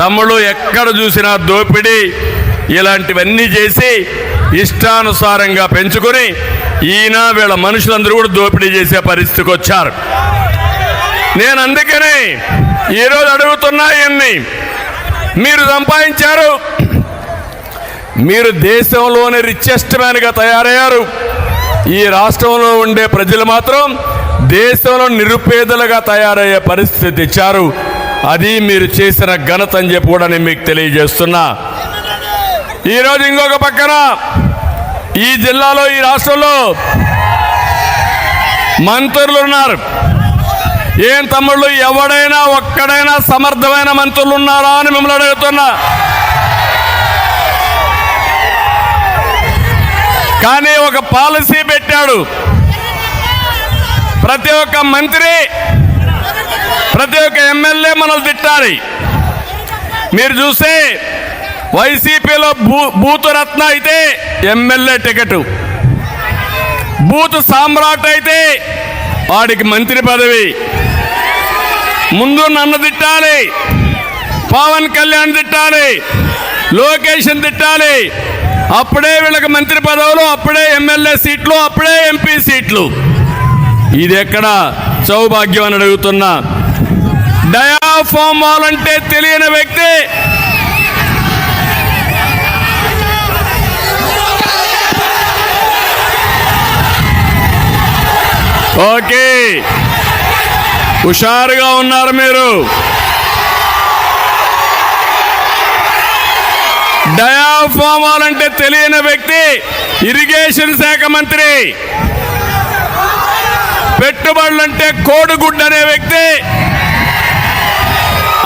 తమ్ముడు ఎక్కడ చూసినా దోపిడీ ఇలాంటివన్నీ చేసి ఇష్టానుసారంగా పెంచుకొని ఈయన వీళ్ళ మనుషులందరూ కూడా దోపిడీ చేసే పరిస్థితికి వచ్చారు. నేను అందుకనే ఈరోజు అడుగుతున్నా ఇన్ని మీరు సంపాదించారు మీరు దేశంలోని రిచెస్ట్ మ్యాన్గా తయారయ్యారు. ఈ రాష్ట్రంలో ఉండే ప్రజలు మాత్రం దేశంలో నిరుపేదలుగా తయారయ్యే పరిస్థితి తెచ్చారు. అది మీరు చేసిన ఘనత అని చెప్పి కూడా నేను మీకు తెలియజేస్తున్నా. ఈరోజు ఇంకొక పక్కన ఈ జిల్లాలో ఈ రాష్ట్రంలో మంత్రులు ఉన్నారు. ఏం తమ్ముళ్ళు ఎవడైనా ఒక్కడైనా సమర్థమైన మంత్రులు ఉన్నారా అని మిమ్మల్ని అడుగుతున్నా. కానీ ఒక పాలసీ పెట్టాడు. ప్రతి ఒక్క మంత్రి ప్రతి ఒక్క ఎమ్మెల్యే మనల్ని తిట్టాలి. మీరు చూస్తే వైసీపీలో భూ బూతు రత్న అయితే ఎమ్మెల్యే టికెట్. బూత్ సామ్రాట్ అయితే వాడికి మంత్రి పదవి. ముందు నన్ను తిట్టాలి. పవన్ కళ్యాణ్ తిట్టాలి. లోకేషన్ తిట్టాలి. అప్పుడే వీళ్ళకి మంత్రి పదవులు అప్పుడే ఎమ్మెల్యే సీట్లు అప్పుడే ఎంపీ సీట్లు. ఇది ఎక్కడ సౌభాగ్యం అని అడుగుతున్నా. డయాఫామ్ అంటే తెలియని వ్యక్తి. ఓకే. హుషారుగా ఉన్నారు మీరు. డయాఫామాల్ అంటే తెలియని వ్యక్తి ఇరిగేషన్ శాఖ మంత్రి. పెట్టుబడులంటే కోడిగుడ్డు అనే వ్యక్తి.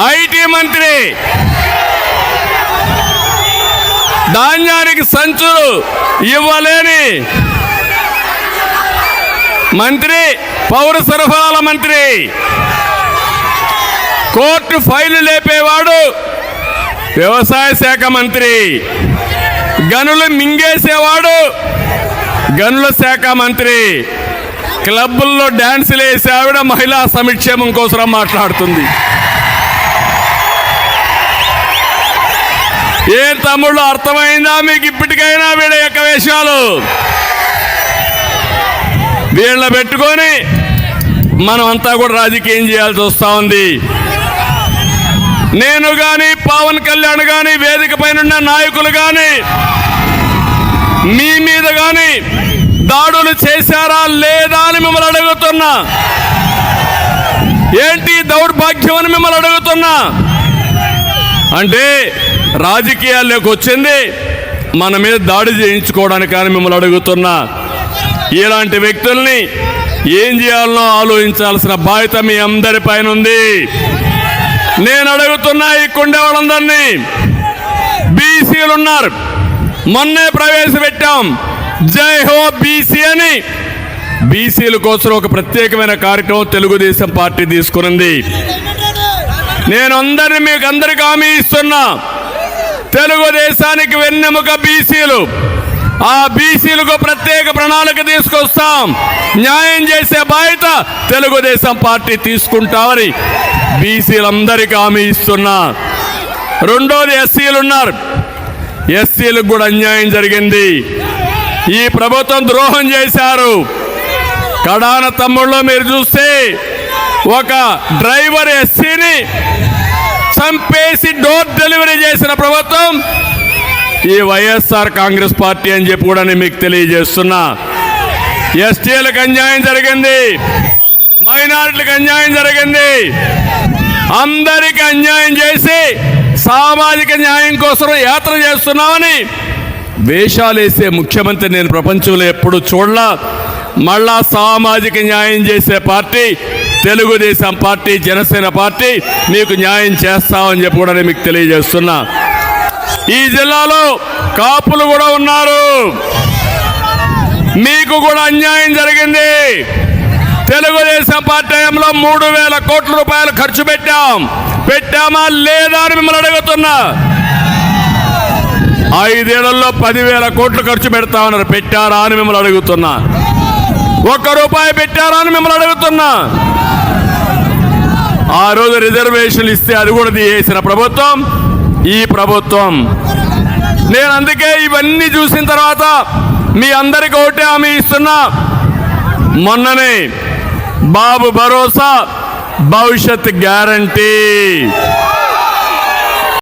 ఐటీ మంత్రి. ధాన్యానికి సంచులు ఇవ్వలేని మంత్రి పౌర సరఫరాల మంత్రి. కోర్టు ఫైలు లేపేవాడు వ్యవసాయ శాఖ మంత్రి. గనులు మింగేసేవాడు గనుల శాఖ మంత్రి. క్లబ్బుల్లో డ్యాన్సులు వేసే ఆవిడ మహిళా సంక్షేమం కోసం మాట్లాడుతుంది. ఏం తమ్ముళ్ళు అర్థమైందా? మీకు ఇప్పటికైనా వీళ్ళ యొక్క వేషాలు? వీళ్ళ పెట్టుకొని మనం అంతా కూడా రాజకీయం చేయాల్సి వస్తూ ఉంది. నేను కానీ పవన్ కళ్యాణ్ కానీ వేదిక పైన నాయకులు కానీ మీ మీద కానీ దాడులు చేశారా లేదా అని మిమ్మల్ని అడుగుతున్నా. ఏంటి దౌర్భాగ్యం అని మిమ్మల్ని అడుగుతున్నా? అంటే రాజకీయాల్లోకి వచ్చింది. మన మీద దాడి చేయించుకోవడానికి కానీ మిమ్మల్ని అడుగుతున్నా. ఇలాంటి వ్యక్తుల్ని ఏం చేయాలనో ఆలోచించాల్సిన బాధ్యత మీ అందరి పైన ఉంది. నేను అడుగుతున్నా ఈ కుండే వాళ్ళందరినీ. బీసీలు ఉన్నారు. మొన్నే ప్రవేశపెట్టాం. జై హో బీసీ అని. బీసీల కోసం ఒక ప్రత్యేకమైన కార్యక్రమం తెలుగుదేశం పార్టీ తీసుకునింది. నేను అందరిని మీకు అందరికి హామీ ఇస్తున్నా. తెలుగుదేశానికి వెన్నెముక బీసీలు. ఆ బీసీలకు ప్రత్యేక ప్రణాళిక తీసుకొస్తాం. న్యాయం చేసే బాధ్యత తెలుగుదేశం పార్టీ తీసుకుంటామని బీసీలందరికీ హామీ ఇస్తున్నా. రెండోది ఎస్సీలు ఉన్నారు. ఎస్సీలకు కూడా అన్యాయం జరిగింది. ఈ ప్రభుత్వం ద్రోహం చేశారు. కడాన తమ్ముళ్ళు మీరు చూస్తే ఒక డ్రైవర్ ఎస్సీని చంపేసి డోర్ డెలివరీ చేసిన ప్రభుత్వం ఈ వైఎస్ఆర్ కాంగ్రెస్ పార్టీ అని చెప్పి కూడా నేను మీకు తెలియజేస్తున్నా. ఎస్టీలకు అన్యాయం జరిగింది. మైనారిటీలకు అన్యాయం జరిగింది. అందరికి అన్యాయం చేసి సామాజిక న్యాయం కోసం యాత్ర చేస్తున్నామని వేషాలేసే ముఖ్యమంత్రి నేను ప్రపంచంలో ఎప్పుడు చూడలా. మళ్ళా సామాజిక న్యాయం చేసే party Telugu Desam party Janasena party మీకు న్యాయం చేస్తామని చెప్పి కూడా నేను మీకు తెలియజేస్తున్నా. ఈ జిల్లాలో కాపులు కూడా ఉన్నారు. మీకు కూడా అన్యాయం జరిగింది. తెలుగుదేశం పార్టీ టైంలో మూడు వేల కోట్ల రూపాయలు ఖర్చు పెట్టాం. పెట్టామా లేదా అని మిమ్మల్ని అడుగుతున్నా. ఐదేళ్ళలో పదివేల కోట్లు ఖర్చు పెడతామన్నారు పెట్టారా అని మిమ్మల్ని అడుగుతున్నా. ఒక్క రూపాయి పెట్టారా అని మిమ్మల్ని అడుగుతున్నా. ఆ రోజు రిజర్వేషన్లు ఇస్తే అది కూడా తీసేసిన ప్రభుత్వం ఈ ప్రభుత్వం. నేను అందుకే ఇవన్నీ చూసిన తర్వాత మీ అందరికి ఒకటే హామీ ఇస్తున్నా. మొన్ననే బాబు భరోసా భవిష్యత్ గ్యారంటీ.